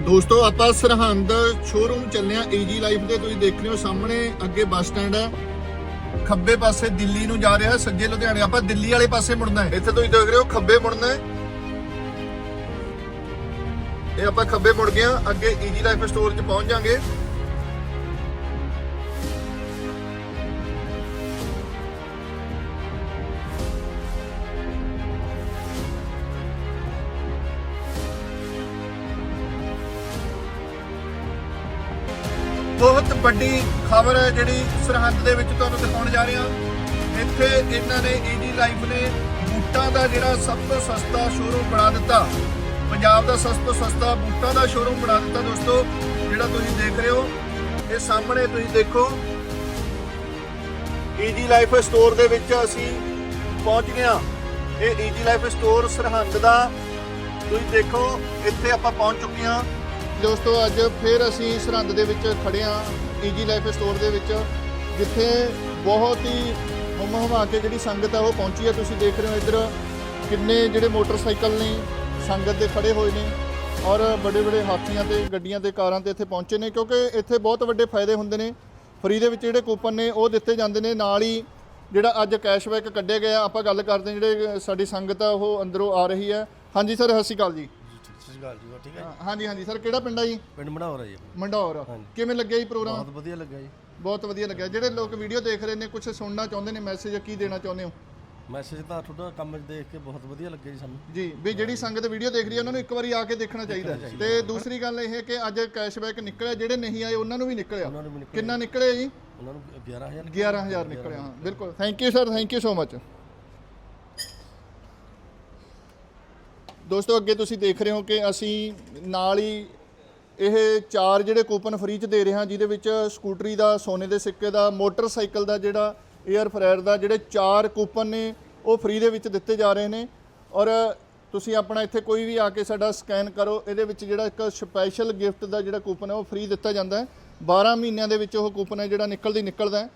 ਦੋਸਤੋ, ਆਪਾਂ ਸਰਹੰਦ ਸ਼ੋਰੂਮ ਚੱਲੇ ਆ ਲਾਈਫ ਦੇ, ਤੁਸੀਂ ਦੇਖ ਰਹੇ ਹੋ ਸਾਹਮਣੇ, ਅੱਗੇ ਬੱਸ ਸਟੈਂਡ ਹੈ। ਖੱਬੇ ਪਾਸੇ ਦਿੱਲੀ ਨੂੰ ਜਾ ਰਿਹਾ, ਸੱਜੇ ਲੁਧਿਆਣੇ। ਆਪਾਂ ਦਿੱਲੀ ਵਾਲੇ ਪਾਸੇ ਮੁੜਨਾ ਹੈ। ਇੱਥੇ ਤੁਸੀਂ ਦੇਖ ਰਹੇ ਹੋ ਖੱਬੇ ਮੁੜਨਾ ਹੈ। ਇਹ ਆਪਾਂ ਖੱਬੇ ਮੁੜ ਗਏ ਆ ਅੱਗੇ ਈਜੀ ਲਾਈਫ ਸਟੋਰ 'ਚ ਪਹੁੰਚ ਜਾਾਂਗੇ। ਬਹੁਤ ਵੱਡੀ ਖਬਰ ਹੈ ਜਿਹੜੀ ਸਰਹੰਦ ਦੇ ਵਿੱਚ ਤੁਹਾਨੂੰ ਦਿਖਾਉਣ ਜਾ ਰਹੇ। ਹਾਂ ਇੱਥੇ ਇਹਨਾਂ ਨੇ ਈਜੀ ਲਾਈਫ ਨੇ ਬੂਟਾਂ ਦਾ ਜਿਹੜਾ ਸਭ ਤੋਂ ਸਸਤਾ ਸ਼ੋਰੂਮ ਬਣਾ ਦਿੱਤਾ। ਪੰਜਾਬ ਦਾ ਸਭ ਤੋਂ ਸਸਤਾ ਬੂਟਾਂ ਦਾ ਸ਼ੋਰੂਮ ਬਣਾ ਦਿੱਤਾ ਦੋਸਤੋ, ਜਿਹੜਾ ਤੁਸੀਂ ਦੇਖ ਰਹੇ ਹੋ। ਇਹ ਸਾਹਮਣੇ ਤੁਸੀਂ ਦੇਖੋ। ਈਜੀ ਲਾਈਫ ਸਟੋਰ ਦੇ ਵਿੱਚ ਅਸੀਂ ਪਹੁੰਚ ਗਏ ਹਾਂ। ਇਹ ਈਜੀ ਲਾਈਫ ਸਟੋਰ ਸਰਹੰਦ ਦਾ। ਤੁਸੀਂ ਦੇਖੋ, ਇੱਥੇ ਆਪਾਂ ਪਹੁੰਚ ਚੁੱਕੇ ਹਾਂ। ਦੋਸਤੋ, ਅੱਜ ਫਿਰ ਅਸੀਂ ਸਰਹੰਦ ਦੇ ਵਿੱਚ ਖੜੇ ਹਾਂ ਈਜੀ ਲਾਈਫ ਸਟੋਰ ਦੇ ਵਿੱਚ, ਜਿੱਥੇ ਬਹੁਤ ਹੀ ਹੁਮ ਹਮਾ ਕੇ ਜਿਹੜੀ ਸੰਗਤ ਆ ਉਹ ਪਹੁੰਚੀ ਹੈ ਤੁਸੀਂ ਦੇਖ ਰਹੇ ਹੋ ਇੱਧਰ ਕਿੰਨੇ ਜਿਹੜੇ ਮੋਟਰਸਾਈਕਲ ਨੇ, ਸੰਗਤ ਦੇ ਖੜੇ ਹੋਏ ਨੇ ਔਰ ਵੱਡੇ ਬੜੇ ਹਾਥੀਆਂ ਤੇ, ਗੱਡੀਆਂ ਤੇ ਕਾਰਾਂ ਤੇ ਇੱਥੇ ਪਹੁੰਚੇ ਨੇ, ਕਿਉਂਕਿ ਇੱਥੇ ਬਹੁਤ ਵੱਡੇ ਫਾਇਦੇ ਹੁੰਦੇ ਨੇ। ਫਰੀ ਦੇ ਵਿੱਚ ਜਿਹੜੇ ਕੂਪਨ ਨੇ, ਉਹ ਦਿੱਤੇ ਜਾਂਦੇ ਨੇ। ਨਾਲ ਹੀ ਜਿਹੜਾ ਅੱਜ ਕੈਸ਼ਬੈਕ ਕੱਢਿਆ ਗਿਆ, ਆਪਾਂ ਗੱਲ ਕਰਦੇ ਜਿਹੜੇ ਸਾਡੀ ਸੰਗਤ ਆ, ਉਹ ਅੰਦਰੋਂ ਆ ਰਹੀ ਹੈ। ਹਾਂਜੀ, ਸਰ, ਸਤਿ ਸ਼੍ਰੀ ਅਕਾਲ ਜੀ। ਸਤਿ ਸ਼੍ਰੀ ਅਕਾਲ ਜੀ ਹੋਰ ਠੀਕ ਹੈ ਜੀ? ਹਾਂਜੀ ਹਾਂਜੀ। ਸਰ ਕਿਹੜਾ ਪਿੰਡ ਆ ਜੀ? ਪਿੰਡ ਮੜਾਵਰਾ ਜੀ। ਮੰਡੌਰ ਕਿਵੇਂ ਲੱਗਿਆ ਜੀ ਪ੍ਰੋਗਰਾਮ? ਬਹੁਤ ਵਧੀਆ ਲੱਗਾ ਜੀ। ਬਹੁਤ ਵਧੀਆ ਲੱਗਿਆ। ਜਿਹੜੇ ਲੋਕ ਵੀਡੀਓ ਦੇਖ ਰਹੇ ਨੇ ਕੁਝ ਸੁਣਨਾ ਚਾਹੁੰਦੇ ਨੇ ਮੈਸੇਜ ਕੀ ਦੇਣਾ ਚਾਹੁੰਦੇ ਹੋ? ਮੈਸੇਜ ਤਾਂ ਤੁਹਾਡਾ ਕੰਮ ਦੇਖ ਕੇ ਬਹੁਤ ਵਧੀਆ ਲੱਗਿਆ ਜੀ ਸਾਨੂੰ। ਜੀ ਵੀ ਜਿਹੜੀ ਸੰਗਤ ਵੀਡੀਓ ਦੇਖ ਰਹੀ ਹੈ ਉਹਨਾਂ ਨੂੰ ਇੱਕ ਵਾਰੀ ਆ ਕੇ ਦੇਖਣਾ ਚਾਹੀਦਾ। ਹੈ। ਤੇ ਦੂਸਰੀ ਗੱਲ ਇਹ ਹੈ ਕਿ ਅੱਜ ਕੈਸ਼ਬੈਕ ਨਿਕਲਿਆ ਜਿਹੜੇ ਨਹੀਂ ਆਏ ਉਹਨਾਂ ਨੂੰ ਵੀ ਨਿਕਲਿਆ। ਉਹਨਾਂ ਨੂੰ ਵੀ ਨਿਕਲ ਕਿੰਨਾ ਨਿਕਲਿਆ ਜੀ? ਉਹਨਾਂ ਨੂੰ 11000 11000 ਨਿਕਲਿਆ ਹਾਂ ਬਿਲਕੁਲ। Thank you sir thank you so much ਦੋਸਤੋ, ਅੱਗੇ ਤੁਸੀਂ ਦੇਖ ਰਹੇ ਹੋ ਕਿ ਅਸੀਂ ਨਾਲ ਹੀ ਇਹ ਚਾਰ ਜਿਹੜੇ ਕੂਪਨ ਫ੍ਰੀ ਚ ਦੇ ਰਹੇ ਹਾਂ, ਜਿਹਦੇ ਵਿੱਚ ਸਕੂਟਰੀ ਦਾ, ਸੋਨੇ ਦੇ ਸਿੱਕੇ ਦਾ, ਮੋਟਰਸਾਈਕਲ ਦਾ, ਜਿਹੜਾ 에ਅਰ ਫਰਾਇਰ ਦਾ, ਜਿਹੜੇ ਚਾਰ ਕੂਪਨ ਨੇ, ਉਹ ਫ੍ਰੀ ਦੇ ਵਿੱਚ ਦਿੱਤੇ ਜਾ ਰਹੇ ਨੇ। ਔਰ ਤੁਸੀਂ ਆਪਣਾ ਇੱਥੇ ਕੋਈ ਵੀ ਆ ਕੇ ਸਾਡਾ ਸਕੈਨ ਕਰੋ, ਇਹਦੇ ਵਿੱਚ ਜਿਹੜਾ ਇੱਕ ਸਪੈਸ਼ਲ ਗਿਫਟ ਦਾ ਜਿਹੜਾ ਕੂਪਨ ਹੈ, ਉਹ ਫ੍ਰੀ ਦਿੱਤਾ ਜਾਂਦਾ ਹੈ। 12 ਮਹੀਨਿਆਂ ਦੇ ਵਿੱਚ ਉਹ ਕੂਪਨ ਹੈ, ਜਿਹੜਾ ਨਿਕਲਦੀ ਨਿਕਲਦਾ ਹੈ।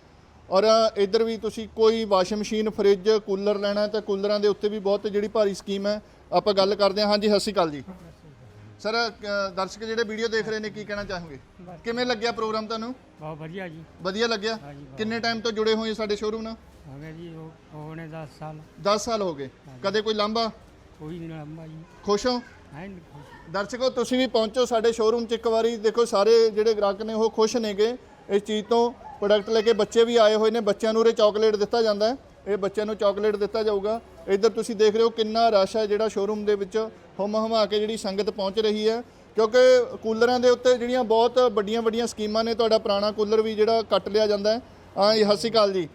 ਔਰ ਇੱਧਰ ਵੀ ਤੁਸੀਂ ਕੋਈ ਵਾਸ਼ਿੰਗ ਮਸ਼ੀਨ, ਫ੍ਰਿਜ, ਕੂਲਰ ਲੈਣਾ ਤਾਂ ਕੂਲਰਾਂ ਦੇ ਉੱਤੇ ਵੀ ਬਹੁਤ ਜਿਹੜੀ ਭਾਰੀ ਸਕੀਮ ਹੈ ਆਪਾਂ ਗੱਲ ਕਰਦੇ ਹਾਂ। ਹਾਂਜੀ ਸਤਿ ਸ਼੍ਰੀ ਅਕਾਲ ਜੀ। ਸਰ ਅ, ਦਰਸ਼ਕ ਜਿਹੜੇ ਵੀਡੀਓ ਦੇਖ ਰਹੇ ਨੇ ਕੀ ਕਹਿਣਾ ਚਾਹੋਗੇ? ਕਿਵੇਂ ਲੱਗਿਆ ਪ੍ਰੋਗਰਾਮ ਤੁਹਾਨੂੰ? ਬਹੁਤ ਵਧੀਆ ਜੀ। ਵਧੀਆ ਲੱਗਿਆ। ਕਿੰਨੇ ਟਾਈਮ ਤੋਂ ਜੁੜੇ ਹੋਏ ਸਾਡੇ ਸ਼ੋਰੂਮ ਨਾਲ? ਹੋ ਗਿਆ ਜੀ ਉਹ ਉਹਨੇ 10 ਸਾਲ। 10 ਸਾਲ ਹੋ ਗਏ। ਕਦੇ ਕੋਈ ਲਾਂਭਾ? ਕੋਈ ਨਹੀਂ ਲੰਬਾ ਜੀ। ਖੁਸ਼ ਹੋ? ਹੈ ਦਰਸ਼ਕੋ ਤੁਸੀਂ ਵੀ ਪਹੁੰਚੋ ਸਾਡੇ ਸ਼ੋਰੂਮ 'ਚ ਇੱਕ ਵਾਰੀ। ਦੇਖੋ ਸਾਰੇ ਜਿਹੜੇ ਗ੍ਰਾਹਕ ਨੇ ਉਹ ਖੁਸ਼ ਨੇਗੇ। ਇਸ ਚੀਜ਼ ਤੋਂ ਪ੍ਰੋਡਕਟ ਲੈ ਕੇ ਬੱਚੇ ਵੀ ਆਏ ਹੋਏ ਨੇ। ਬੱਚਿਆਂ ਨੂੰ ਉਰੇ ਚਾਕਲੇਟ ਦਿੱਤਾ ਜਾਂਦਾ ਹੈ। ਇਹ ਬੱਚਿਆਂ ਨੂੰ ਚਾਕਲੇਟ ਦਿੱਤਾ ਜਾਊਗਾ। ਇੱਧਰ ਤੁਸੀਂ ਦੇਖ ਰਹੇ ਹੋ ਕਿੰਨਾ ਰਸ਼ ਹੈ ਜਿਹੜਾ ਸ਼ੋਰੂਮ ਦੇ ਵਿੱਚ ਹੁਮ ਹਮਾ ਕੇ ਜਿਹੜੀ ਸੰਗਤ ਪਹੁੰਚ ਰਹੀ ਹੈ। ਕਿਉਂਕਿ ਕੂਲਰਾਂ ਦੇ ਉੱਤੇ ਜਿਹੜੀਆਂ ਬਹੁਤ ਵੱਡੀਆਂ ਵੱਡੀਆਂ ਸਕੀਮਾਂ ਨੇ ਤੁਹਾਡਾ ਪੁਰਾਣਾ ਕੂਲਰ ਵੀ ਜਿਹੜਾ ਕੱਟ ਲਿਆ ਜਾਂਦਾ ਹੈ। ਹਾਂ ਜੀ ਸਤਿ ਸ਼੍ਰੀ ਅਕਾਲ ਜੀ।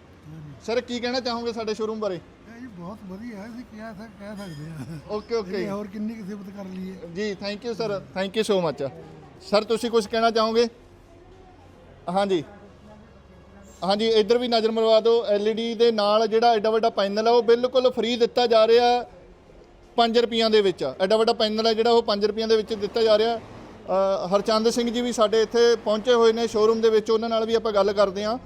ਸਰ ਕੀ ਕਹਿਣਾ ਚਾਹੋਗੇ ਸਾਡੇ ਸ਼ੋਰੂਮ ਬਾਰੇ? ਜੀ ਬਹੁਤ ਵਧੀਆ ਹੈ ਅਸੀਂ ਕਿਹਾ ਸਕ ਕਹਿ ਸਕਦੇ ਹਾਂ। Okay okay. ਹੋਰ ਕਿੰਨੀ ਕੁ ਸਿਫਤ ਕਰ ਲਈਏ। ਜੀ thank you sir thank you so much sir ਤੁਸੀਂ ਕੁਝ ਕਹਿਣਾ ਚਾਹੋਗੇ? ਹਾਂਜੀ। ਹਾਂਜੀ ਇੱਧਰ ਵੀ ਨਜ਼ਰ ਮਰਵਾ ਦਿਓ LED ਦੇ ਨਾਲ ਜਿਹੜਾ ਐਡਾ ਵੱਡਾ ਪੈਨਲ ਹੈ ਉਹ ਬਿਲਕੁਲ ਫ੍ਰੀ ਦਿੱਤਾ ਜਾ ਰਿਹਾ 5 ਰੁਪਈਆਂ ਦੇ ਵਿੱਚ। ਐਡਾ ਵੱਡਾ ਪੈਨਲ ਹੈ ਜਿਹੜਾ ਉਹ 5 ਰੁਪਈਆਂ ਦੇ ਵਿੱਚ ਦਿੱਤਾ ਜਾ ਰਿਹਾ। ਹਰਚੰਦ ਸਿੰਘ ਜੀ ਵੀ ਸਾਡੇ ਇੱਥੇ ਪਹੁੰਚੇ ਹੋਏ ਨੇ ਸ਼ੋਰੂਮ ਦੇ ਵਿੱਚ ਉਹਨਾਂ ਨਾਲ ਵੀ ਆਪਾਂ ਗੱਲ ਕਰਦੇ ਹਾਂ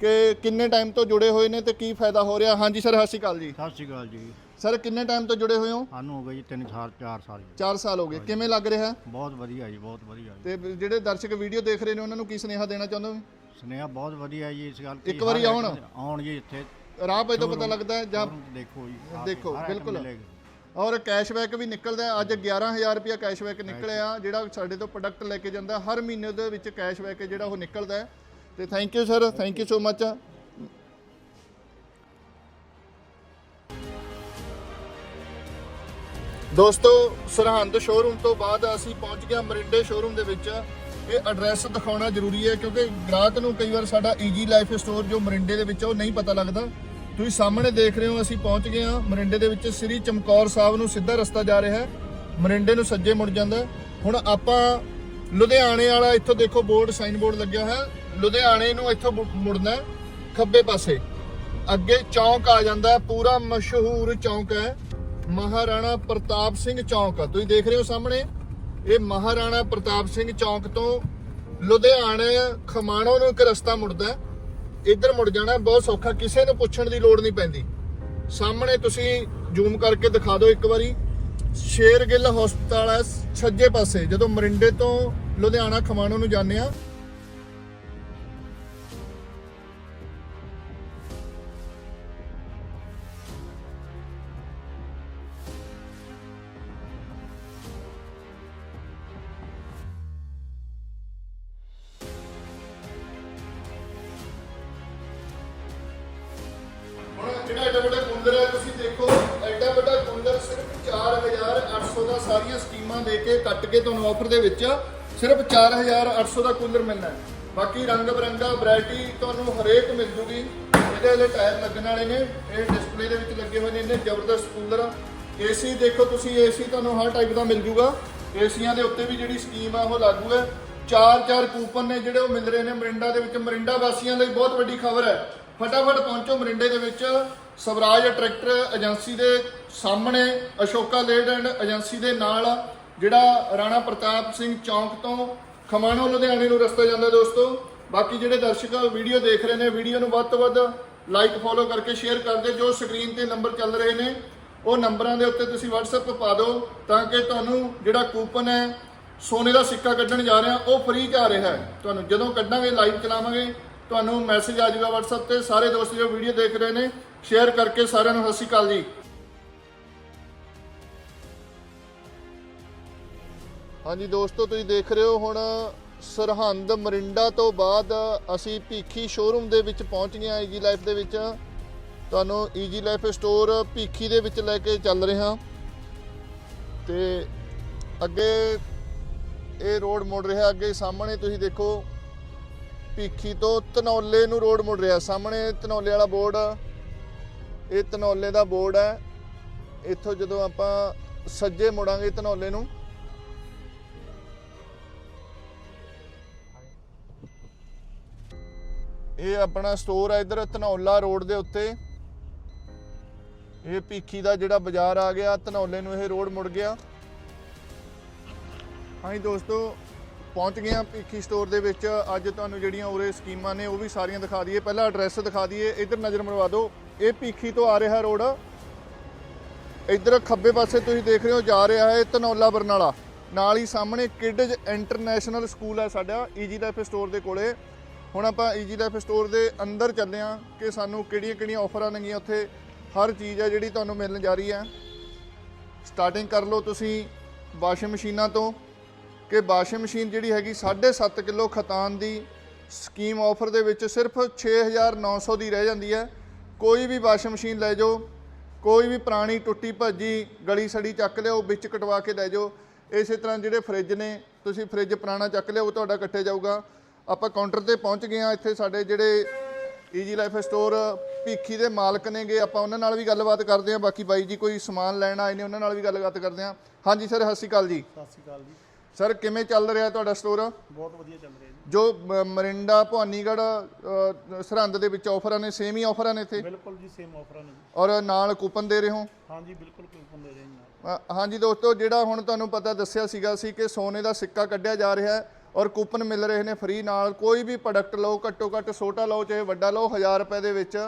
ਕਿ ਕਿੰਨੇ ਟਾਈਮ ਤੋਂ ਜੁੜੇ ਹੋਏ ਨੇ ਤੇ ਕੀ ਫਾਇਦਾ ਹੋ ਰਿਹਾ। ਹਾਂਜੀ ਸਰ ਸਤਿ ਸ਼੍ਰੀ ਅਕਾਲ ਜੀ। ਸਤਿ ਸ਼੍ਰੀ ਅਕਾਲ ਜੀ। ਸਰ ਕਿੰਨੇ ਟਾਈਮ ਤੋਂ ਜੁੜੇ ਹੋਏ ਹੋ? ਸਾਨੂੰ ਹੋ ਗਏ ਜੀ 3 ਸਾਲ 4 ਸਾਲ ਜੀ। 4 ਸਾਲ ਹੋ ਗਏ। ਕਿਵੇਂ ਲੱਗ ਰਿਹਾ? ਬਹੁਤ ਵਧੀਆ ਜੀ ਬਹੁਤ ਵਧੀਆ ਤੇ ਜਿਹੜੇ ਦਰਸ਼ਕ ਵੀਡੀਓ ਦੇਖ ਰਹੇ ਨੇ ਉਹਨਾਂ ਨੂੰ ਕੀ ਸੁਨੇਹਾ ਦੇਣਾ ਚਾਹੁੰਦੇ ਹੋ? ਸੁਨੇਹਾ ਬਹੁਤ ਵਧੀਆ ਜੀ ਇਸ ਗੱਲ ਤੇ ਇੱਕ ਵਾਰੀ ਆਉਣ। ਆਉਣ ਜੀ ਇੱਥੇ ਰਾਹ ਪਏ ਤੋਂ ਪਤਾ ਲੱਗਦਾ ਹੈ ਜਾਂ 'ਚ ਦੇਖੋ ਜੀ ਆ ਕੇ ਦੇਖੋ, item ਬਿਲਕੁਲ। ਮਿਲੇਗਾ। ਔਰ ਕੈਸ਼ਬੈਕ ਵੀ ਨਿਕਲਦਾ ਹੈ। ਅੱਜ 11000 ਰੁਪਇਆ ਕੈਸ਼ਬੈਕ ਨਿਕਲਿਆ ਜਿਹੜਾ ਸਾਡੇ ਤੋਂ ਪ੍ਰੋਡਕਟ ਲੈ ਕੇ ਜਾਂਦਾ ਹਰ ਮਹੀਨੇ ਦੇ ਵਿੱਚ ਕੈਸ਼ਬੈਕ ਜਿਹੜਾ ਉਹ ਨਿਕਲਦਾ ਹੈ ਤੇ thank you sir thank you so much ਦੋਸਤੋ ਸਰਹੰਦ ਸ਼ੋਰੂਮ ਤੋਂ ਬਾਅਦ ਅਸੀਂ ਪਹੁੰਚ ਗਏ ਮਰਿੰਡੇ ਸ਼ੋਰੂਮ ਦੇ ਵਿੱਚ ਇਹ ਐਡਰੈਸ ਦਿਖਾਉਣਾ ਜ਼ਰੂਰੀ ਹੈ ਕਿਉਂਕਿ ਗ੍ਰਾਹਕ ਨੂੰ ਕਈ ਵਾਰ ਸਾਡਾ ਈਜੀ ਲਾਈਫ ਸਟੋਰ ਜੋ ਮਰਿੰਡੇ ਦੇ ਵਿੱਚ ਉਹ ਨਹੀਂ ਪਤਾ ਲੱਗਦਾ। ਤੁਸੀਂ ਸਾਹਮਣੇ ਦੇਖ ਰਹੇ ਹੋ, ਅਸੀਂ ਪਹੁੰਚ ਗਏ ਹਾਂ ਮਰਿੰਡੇ ਦੇ ਵਿੱਚ। ਸ੍ਰੀ ਚਮਕੌਰ ਸਾਹਿਬ ਨੂੰ ਸਿੱਧਾ ਰਸਤਾ ਜਾ ਰਿਹਾ ਹੈ। ਮਰਿੰਡੇ ਨੂੰ ਸੱਜੇ ਮੁੜ ਜਾਂਦਾ ਹੁਣ ਆਪਾਂ ਲੁਧਿਆਣੇ ਵਾਲਾ ਇੱਥੋਂ ਦੇਖੋ, ਬੋਰਡ ਸਾਈਨ ਬੋਰਡ ਲੱਗਿਆ ਹੋਇਆ। ਲੁਧਿਆਣੇ ਨੂੰ ਇੱਥੋਂ ਮੁ- ਮੁੜਨਾ ਖੱਬੇ ਪਾਸੇ। ਅੱਗੇ ਚੌਂਕ ਆ ਜਾਂਦਾ ਪੂਰਾ ਮਸ਼ਹੂਰ ਚੌਂਕ ਹੈ। ਮਹਾਰਾਣਾ ਪ੍ਰਤਾਪ ਸਿੰਘ ਚੌਂਕ ਤੁਸੀਂ ਦੇਖ ਰਹੇ ਹੋ ਸਾਹਮਣੇ। ਇਹ ਮਹਾਰਾਣਾ ਪ੍ਰਤਾਪ ਸਿੰਘ ਚੌਂਕ ਤੋਂ ਲੁਧਿਆਣੇ ਖਮਾਣੋ ਨੂੰ ਇੱਕ ਰਸਤਾ ਮੁੜਦਾ ਇੱਧਰ ਮੁੜ ਜਾਣਾ ਬਹੁਤ ਸੌਖਾ, ਕਿਸੇ ਨੂੰ ਪੁੱਛਣ ਦੀ ਲੋੜ ਨਹੀਂ ਪੈਂਦੀ। ਸਾਹਮਣੇ ਤੁਸੀਂ ਜ਼ੂਮ ਕਰਕੇ ਦਿਖਾ ਦਿਓ ਇੱਕ ਵਾਰੀ। ਸ਼ੇਰਗਿੱਲ ਹਸਪਤਾਲ ਹੈ ਸੱਜੇ ਪਾਸੇ। ਜਦੋਂ ਮਰਿੰਡੇ ਤੋਂ ਲੁਧਿਆਣਾ ਖਮਾਣੋ ਨੂੰ ਜਾਂਦੇ ਆ ਐਡਾ ਹੈ, ਤੁਸੀਂ ਦੇਖੋ, ਐਡਾ ਵੱਡਾ ਕੂਲਰ ਸਿਰਫ 4800 ਦਾ ਸਾਰੀਆਂ ਸਕੀਮਾਂ ਦੇ ਕੇ ਕੱਟ ਕੇ ਤੁਹਾਨੂੰ ਆਫਰ ਦੇ ਵਿੱਚ ਸਿਰਫ 4800 ਦਾ ਕੂਲਰ ਮਿਲਣਾ ਹੈ। ਬਾਕੀ ਰੰਗ ਬਰੰਗਾ ਵੈਰਾਈਟੀ ਤੁਹਾਨੂੰ ਹਰੇਕ ਮਿਲ ਜੂਗੀ। ਇਹਦੇ ਵਾਲੇ ਟਾਇਰ ਲੱਗਣ ਵਾਲੇ ਨੇ, ਇਹ ਡਿਸਪਲੇ ਦੇ ਵਿੱਚ ਲੱਗੇ ਹੋਏ ਨੇ ਇਹਨੇ ਜ਼ਬਰਦਸਤ ਕੂਲਰ ਏਸੀ ਦੇਖੋ ਤੁਸੀਂ ਏਸੀ ਤੁਹਾਨੂੰ ਹਰ ਟਾਈਪ ਦਾ ਮਿਲ ਜੂਗਾ। ਏਸੀਆਂ ਦੇ ਉੱਤੇ ਵੀ ਜਿਹੜੀ ਸਕੀਮ ਆ, ਉਹ ਲਾਗੂ ਹੈ। ਚਾਰ ਚਾਰ ਕੂਪਨ ਨੇ ਜਿਹੜੇ ਉਹ ਮਿਲ ਰਹੇ ਨੇ। ਮਰਿੰਡਾ ਦੇ ਵਿੱਚ, ਮਰਿੰਡਾ ਵਾਸੀਆਂ ਲਈ ਬਹੁਤ ਵੱਡੀ ਖਬਰ ਹੈ। ਫਟਾਫਟ ਪਹੁੰਚੋ ਮਰਿੰਡੇ ਦੇ ਵਿੱਚ। ਸਵਰਾਜ ਟਰੈਕਟਰ ਏਜੰਸੀ ਦੇ ਸਾਹਮਣੇ, ਅਸ਼ੋਕਾ ਲੇਡ ਐਂਡ ਏਜੰਸੀ ਦੇ ਨਾਲ ਜਿਹੜਾ ਰਾਣਾ ਪ੍ਰਤਾਪ ਸਿੰਘ ਚੌਂਕ ਤੋਂ ਖਮਾਣੋ, ਲੁਧਿਆਣੇ ਨੂੰ ਰਸਤਾ ਜਾਂਦਾ ਦੋਸਤੋ। ਬਾਕੀ ਜਿਹੜੇ ਦਰਸ਼ਕ ਵੀਡੀਓ ਦੇਖ ਰਹੇ ਨੇ, ਵੀਡੀਓ ਨੂੰ ਵੱਧ ਤੋਂ ਵੱਧ ਲਾਈਕ ਫੋਲੋ ਕਰਕੇ ਸ਼ੇਅਰ ਕਰ ਦਿਓ। ਜੋ ਸਕਰੀਨ ਤੇ ਨੰਬਰ ਚੱਲ ਰਹੇ ਨੇ, ਉਹ ਨੰਬਰਾਂ ਦੇ ਉੱਤੇ ਤੁਸੀਂ WhatsApp ਪਾ ਦਿਓ ਤਾਂ ਕਿ ਤੁਹਾਨੂੰ ਜਿਹੜਾ ਕੂਪਨ ਹੈ, ਸੋਨੇ ਦਾ ਸਿੱਕਾ ਕੱਢਣ ਜਾ ਰਿਹਾ ਉਹ ਫ੍ਰੀ ਚ ਆ ਰਿਹਾ ਹੈ। ਤੁਹਾਨੂੰ ਜਦੋਂ ਕੱਢਾਂਗੇ ਲਾਈਵ ਚਲਾਵਾਂਗੇ, ਤੁਹਾਨੂੰ ਮੈਸੇਜ ਆ ਜਾਊਗਾ WhatsApp ਤੇ। ਸਾਰੇ ਦੋਸਤ ਜੋ ਵੀਡੀਓ ਦੇਖ ਰਹੇ ਨੇ ਸ਼ੇਅਰ ਕਰਕੇ ਸਾਰਿਆਂ ਨੂੰ ਸਤਿ ਸ਼੍ਰੀ ਅਕਾਲ ਜੀ। ਹਾਂਜੀ ਦੋਸਤੋ, ਤੁਸੀਂ ਦੇਖ ਰਹੇ ਹੋ ਹੁਣ ਸਰਹੰਦ ਮਰਿੰਡਾ ਤੋਂ ਬਾਅਦ ਅਸੀਂ ਭੀਖੀ ਸ਼ੋਰੂਮ ਦੇ ਵਿੱਚ ਪਹੁੰਚ ਗਏ ਹਾਂ ਈਜੀ ਲਾਈਫ ਦੇ ਵਿੱਚ। ਤੁਹਾਨੂੰ ਈਜੀ ਲਾਈਫ ਸਟੋਰ ਭੀਖੀ ਦੇ ਵਿੱਚ ਲੈ ਕੇ ਚੱਲ ਰਹੇ ਹਾਂ। ਤੇ ਅੱਗੇ ਇਹ ਰੋਡ ਮੁੜ ਰਿਹਾ, ਅੱਗੇ ਸਾਹਮਣੇ ਤੁਸੀਂ ਦੇਖੋ, ਭੀਖੀ ਤੋਂ ਧਨੌਲੇ ਨੂੰ ਰੋਡ ਮੁੜ ਰਿਹਾ। ਸਾਹਮਣੇ ਧਨੌਲੇ ਵਾਲਾ ਬੋਰਡ ਇਹ ਧਨੌਲੇ ਦਾ ਬੋਰਡ ਹੈ। ਇੱਥੋਂ ਜਦੋਂ ਆਪਾਂ ਸੱਜੇ ਮੁੜਾਂਗੇ ਧਨੌਲੇ ਨੂੰ। ਇਹ ਆਪਣਾ ਸਟੋਰ ਹੈ ਇਧਰ ਧਨੌਲਾ ਰੋਡ ਦੇ ਉੱਤੇ। ਇਹ ਭੀਖੀ ਦਾ ਜਿਹੜਾ ਬਾਜ਼ਾਰ ਆ ਗਿਆ, ਧਨੌਲੇ ਨੂੰ ਇਹ ਰੋਡ ਮੁੜ ਗਿਆ। ਹਾਂਜੀ ਦੋਸਤੋ, ਪਹੁੰਚ ਗਏ ਹਾਂ ਭੀਖੀ ਸਟੋਰ ਦੇ ਵਿੱਚ। ਅੱਜ ਤੁਹਾਨੂੰ ਜਿਹੜੀਆਂ ਉਰੇ ਸਕੀਮਾਂ ਨੇ, ਉਹ ਵੀ ਸਾਰੀਆਂ ਦਿਖਾ ਦਈਏ। ਪਹਿਲਾਂ ਐਡਰੈਸ ਦਿਖਾ ਦਈਏ। ਇੱਧਰ ਨਜ਼ਰ ਮਰਵਾ ਦਿਓ। ਇਹ ਭੀਖੀ ਤੋਂ ਆ ਰਿਹਾ ਰੋਡ। ਇੱਧਰ ਖੱਬੇ ਪਾਸੇ ਤੁਸੀਂ ਦੇਖ ਰਹੇ ਹੋ, ਜਾ ਰਿਹਾ ਹੈ ਧਨੌਲਾ ਬਰਨਾਲਾ। ਨਾਲ ਹੀ ਸਾਹਮਣੇ ਕਿਡਜ਼ ਇੰਟਰਨੈਸ਼ਨਲ ਸਕੂਲ ਹੈ ਸਾਡਾ ਈਜੀ ਲਾਈਫ ਸਟੋਰ ਦੇ ਕੋਲੇ। ਹੁਣ ਆਪਾਂ ਈਜੀ ਲਾਈਫ ਸਟੋਰ ਦੇ ਅੰਦਰ ਚੱਲੇ ਹਾਂ ਕਿ ਸਾਨੂੰ ਕਿਹੜੀਆਂ ਕਿਹੜੀਆਂ ਆਫਰਾਂ ਨੇਗੀਆਂ ਉੱਥੇ। ਹਰ ਚੀਜ਼ ਹੈ ਜਿਹੜੀ ਤੁਹਾਨੂੰ ਮਿਲਣ ਜਾ ਰਹੀ ਹੈ। ਸਟਾਰਟਿੰਗ ਕਰ ਲਓ ਤੁਸੀਂ ਵਾਸ਼ਿੰਗ ਮਸ਼ੀਨਾਂ ਤੋਂ, ਕਿ ਵਾਸ਼ਿੰਗ ਮਸ਼ੀਨ ਜਿਹੜੀ ਹੈਗੀ 7.5 ਕਿਲੋ ਖਤਾਨ ਦੀ ਸਕੀਮ ਆਫਰ ਦੇ ਵਿੱਚ ਸਿਰਫ 6900 ਦੀ ਰਹਿ ਜਾਂਦੀ ਹੈ। ਕੋਈ ਵੀ ਵਾਸ਼ਿੰਗ ਮਸ਼ੀਨ ਲੈ ਜਾਓ, ਕੋਈ ਵੀ ਪੁਰਾਣੀ ਟੁੱਟੀ ਭੱਜੀ ਗਲੀ ਸੜੀ ਚੱਕ ਲਿਓ ਵਿੱਚ ਕਟਵਾ ਕੇ ਲੈ ਜਾਓ। ਇਸੇ ਤਰ੍ਹਾਂ ਜਿਹੜੇ ਫ੍ਰਿਜ ਨੇ, ਤੁਸੀਂ ਫ੍ਰਿਜ ਪੁਰਾਣਾ ਚੱਕ ਲਿਓ ਉਹ ਤੁਹਾਡਾ ਕੱਟੇ ਜਾਊਗਾ। ਆਪਾਂ ਕਾਊਂਟਰ ਤੇ ਪਹੁੰਚ ਗਏ ਆ ਇੱਥੇ ਸਾਡੇ ਜਿਹੜੇ ਈਜੀ ਲਾਈਫ ਸਟੋਰ ਭੀਖੀ ਦੇ ਮਾਲਕ ਨੇਗੇ, ਆਪਾਂ ਉਹਨਾਂ ਨਾਲ ਵੀ ਗੱਲਬਾਤ ਕਰਦੇ ਆ ਬਾਕੀ ਬਾਈ ਜੀ ਕੋਈ ਸਮਾਨ ਲੈਣ ਆਏ ਨੇ, ਉਹਨਾਂ ਨਾਲ ਵੀ ਗੱਲਬਾਤ ਕਰਦੇ ਆ ਹਾਂਜੀ, ਸਰ, ਸਤਿ ਸ਼੍ਰੀ ਅਕਾਲ ਜੀ। ਸਤਿ ਸ਼੍ਰੀ ਅਕਾਲ ਜੀ। ਸਰ ਕਿਵੇਂ ਚੱਲ ਰਿਹਾ ਤੁਹਾਡਾ ਸਟੋਰ ਬਹੁਤ ਵਧੀਆ ਚੱਲ ਰਿਹਾ ਜੀ। ਜੋ ਮ- ਮਰਿੰਡਾ ਭਵਾਨੀਗੜ੍ਹ ਅ, ਸਰਹੰਦ ਦੇ ਵਿੱਚ ਆਫਰਾਂ ਨੇ ਸੇਮ ਹੀ ਆਫਰਾਂ ਨੇ ਇੱਥੇ? ਬਿਲਕੁਲ ਜੀ ਸੇਮ ਆਫਰਾਂ ਨੇ ਜੀ। ਔਰ ਨਾਲ ਕੂਪਨ ਦੇ ਰਹੇ ਹੋ? ਹਾਂਜੀ ਬਿਲਕੁਲ ਕੂਪਨ ਦੇ ਰਹੇ ਜੀ ਨਾਲ। ਅ, ਹਾਂਜੀ ਦੋਸਤੋ ਜਿਹੜਾ ਹੁਣ ਤੁਹਾਨੂੰ ਪਤਾ ਦੱਸਿਆ ਸੀਗਾ ਸੀ ਕਿ ਸੋਨੇ ਦਾ ਸਿੱਕਾ ਕੱਢਿਆ ਜਾ ਰਿਹਾ ਹੈ ਔਰ ਕੂਪਨ ਮਿਲ ਰਹੇ ਨੇ ਫ੍ਰੀ ਨਾਲ। ਕੋਈ ਵੀ ਪ੍ਰੋਡਕਟ ਲਓ ਘੱਟੋ ਘੱਟ ਛੋਟਾ ਲਓ ਚਾਹੇ ਵੱਡਾ ਲਓ 1000 ਰੁਪਏ ਦੇ ਵਿੱਚ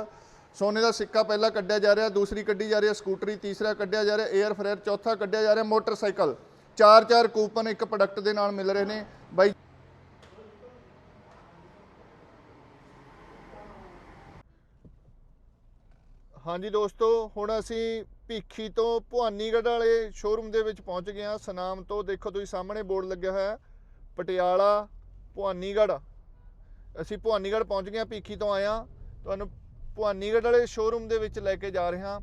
ਸੋਨੇ ਦਾ ਸਿੱਕਾ ਪਹਿਲਾ ਕੱਢਿਆ ਜਾ ਰਿਹਾ ਦੂਸਰੀ ਕੱਢੀ ਜਾ ਰਹੀ ਹੈ ਸਕੂਟਰੀ ਤੀਸਰਾ ਕੱਢਿਆ ਜਾ ਰਿਹਾ 에ਅਰ ਫਰਾਇਰ ਚੌਥਾ ਕੱਢਿਆ ਜਾ ਰਿਹਾ ਮੋਟਰਸਾਈਕਲ। ਚਾਰ ਚਾਰ ਕੂਪਨ ਇੱਕ ਪ੍ਰੋਡਕਟ ਦੇ ਨਾਲ ਮਿਲ ਰਹੇ ਨੇ। ਬਾਈ ਹਾਂਜੀ ਦੋਸਤੋ, ਹੁਣ ਅਸੀਂ ਭੀਖੀ ਤੋਂ ਭਵਾਨੀਗੜ੍ਹ ਵਾਲੇ ਸ਼ੋਰੂਮ ਦੇ ਵਿੱਚ ਪਹੁੰਚ ਗਏ ਹਾਂ। ਸਨਾਮ ਤੋਂ ਦੇਖੋ ਤੁਸੀਂ, ਸਾਹਮਣੇ ਬੋਰਡ ਲੱਗਿਆ ਹੋਇਆ ਪਟਿਆਲਾ, ਭਵਾਨੀਗੜ੍ਹ। ਅਸੀਂ ਭਵਾਨੀਗੜ੍ਹ ਪਹੁੰਚ ਗਏ ਹਾਂ, ਭੀਖੀ ਤੋਂ ਆਏ ਹਾਂ। ਤੁਹਾਨੂੰ ਭਵਾਨੀਗੜ੍ਹ ਵਾਲੇ ਸ਼ੋਰੂਮ ਦੇ ਵਿੱਚ ਲੈ ਕੇ ਜਾ ਰਹੇ ਹਾਂ।